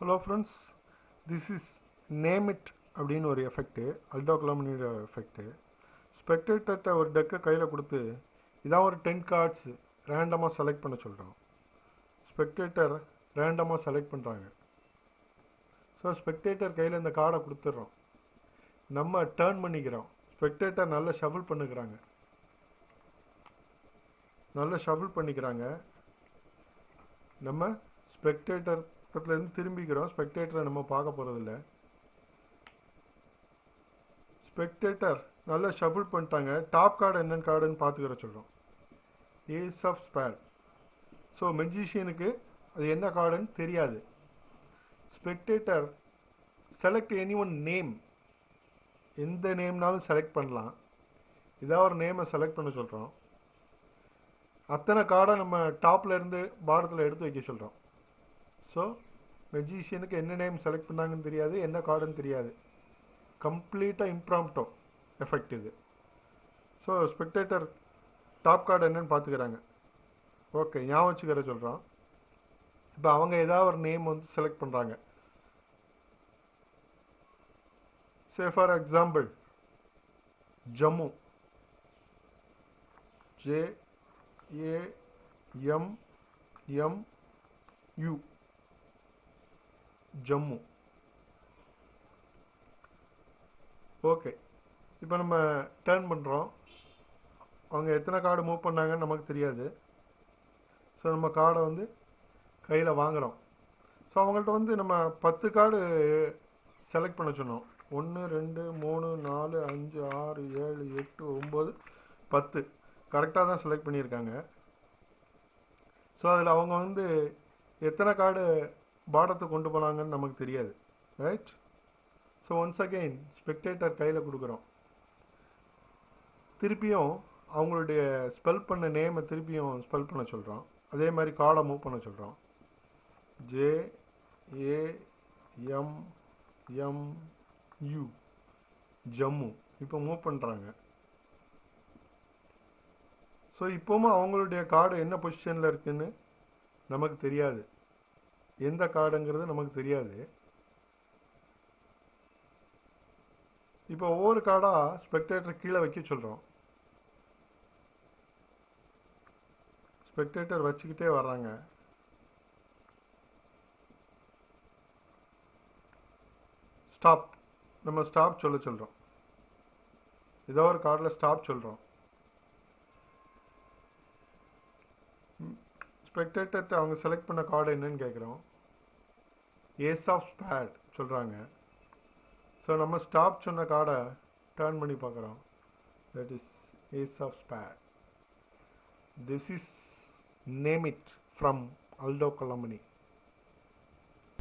Hello friends this is name it அப்படின்னு ஒரு effect Aldo கிளாமினியோட எஃபெக்ட்டு ஸ்பெக்டேட்டர்கிட்ட ஒரு டெக்கை கையில் கொடுத்து இதான் ஒரு டென் கார்ட்ஸ் ரேண்டமாக செலக்ட் பண்ண சொல்கிறோம் ஸ்பெக்டேட்டர் ரேண்டமாக செலக்ட் பண்ணுறாங்க ஸோ ஸ்பெக்டேட்டர் கையில் இந்த கார்டை கொடுத்துட்றோம். நம்ம டேர்ன் பண்ணிக்கிறோம். ஸ்பெக்டேட்டர் நல்ல ஷஃபிள் பண்ணுக்கிறாங்க நல்ல ஷஃபிள் பண்ணிக்கிறாங்க. நம்ம ஸ்பெக்டேட்டர் பக்கத்துலேருந்து திரும்பிக்கிறோம். ஸ்பெக்டேட்டரை நம்ம பார்க்க போகிறதில்ல ஸ்பெக்டேட்டர் நல்லா ஷஃபிள் பண்ணிட்டாங்க. டாப் கார்டு என்னென்ன கார்டுன்னு பார்த்துக்கிற சொல்கிறோம் ஏஸ் ஆஃப் ஸ்பேட் ஸோ மெஜிஷியனுக்கு அது என்ன கார்டுன்னு தெரியாது. Spectator select any one name எந்த நேம்னாலும் செலக்ட் பண்ணலாம். இதாக ஒரு நேமை செலக்ட் பண்ண சொல்கிறோம் அத்தனை கார்டை நம்ம டாப்பில் இருந்து பாரத்தில் எடுத்து வைக்க சொல்கிறோம் ஸோ மெஜிஷியனுக்கு என்ன நேம் செலக்ட் பண்ணாங்கன்னு தெரியாது என்ன கார்டுன்னு தெரியாது. கம்ப்ளீட்டாக இம்ப்ராம்டோ எஃபெக்ட் இது. ஸோ ஸ்பெக்டேட்டர் டாப் கார்டு என்னன்னு பார்த்துக்கிறாங்க ஓகே ஞாபகம் வச்சுக்கிற சொல்கிறோம் இப்போ அவங்க ஏதாவது ஒரு நேம் வந்து செலக்ட் பண்ணுறாங்க say for example Jammu J A M M U Jammu. Okay. இப்போ நம்ம டேர்ன் பண்ணுறோம் அவங்க எத்தனை கார்டு மூவ் பண்ணாங்கன்னு நமக்கு தெரியாது. ஸோ நம்ம கார்டை வந்து கையில் வாங்குகிறோம் ஸோ அவங்கள்ட்ட வந்து நம்ம பத்து கார்டு செலக்ட் பண்ண சொன்னோம். ஒன்று ரெண்டு மூணு நாலு அஞ்சு ஆறு ஏழு எட்டு ஒம்பது பத்து. கரெக்டாக தான் செலக்ட் பண்ணியிருக்காங்க. ஸோ அதில் அவங்க வந்து எத்தனை கார்டு பாடத்தை கொண்டு போனாங்கன்னு நமக்கு தெரியாது. Right so once again spectator கையில் கொடுக்குறோம். திருப்பியும் அவங்களுடைய ஸ்பெல் பண்ண நேமை திருப்பியும் ஸ்பெல் பண்ண சொல்கிறோம் அதே மாதிரி கார்டை மூவ் பண்ண சொல்கிறோம் J A M M U Jammu. இப்போ மூவ் பண்ணுறாங்க ஸோ இப்போவும் அவங்களுடைய கார்டு என்ன பொசிஷனில் இருக்குதுன்னு நமக்கு தெரியாது. எந்த காடுங்கிறது நமக்கு தெரியாது. இப்போ ஒவ்வொரு காடாக ஸ்பெக்டேட்டர் கீழே வைக்க சொல்கிறோம் ஸ்பெக்டேட்டர் வச்சுக்கிட்டே வர்றாங்க. ஸ்டாப் நம்ம ஸ்டாப் சொல்ல சொல்கிறோம் ஏதோ ஒரு கார்டில் ஸ்டாப் சொல்கிறோம் ஸ்பெக்டேட்டர்கிட்ட அவங்க செலக்ட் பண்ண கார்டு என்னன்னு கேட்குறோம் ஏஸ் ஆஃப் ஸ்பேட் சொல்கிறாங்க ஸோ நம்ம ஸ்டாப் சொன்ன கார்டை டேர்ன் பண்ணி பார்க்குறோம். That is ace of spade this is name it from Aldo Colombini